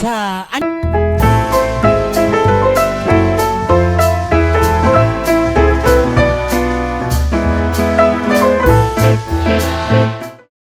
자, 안...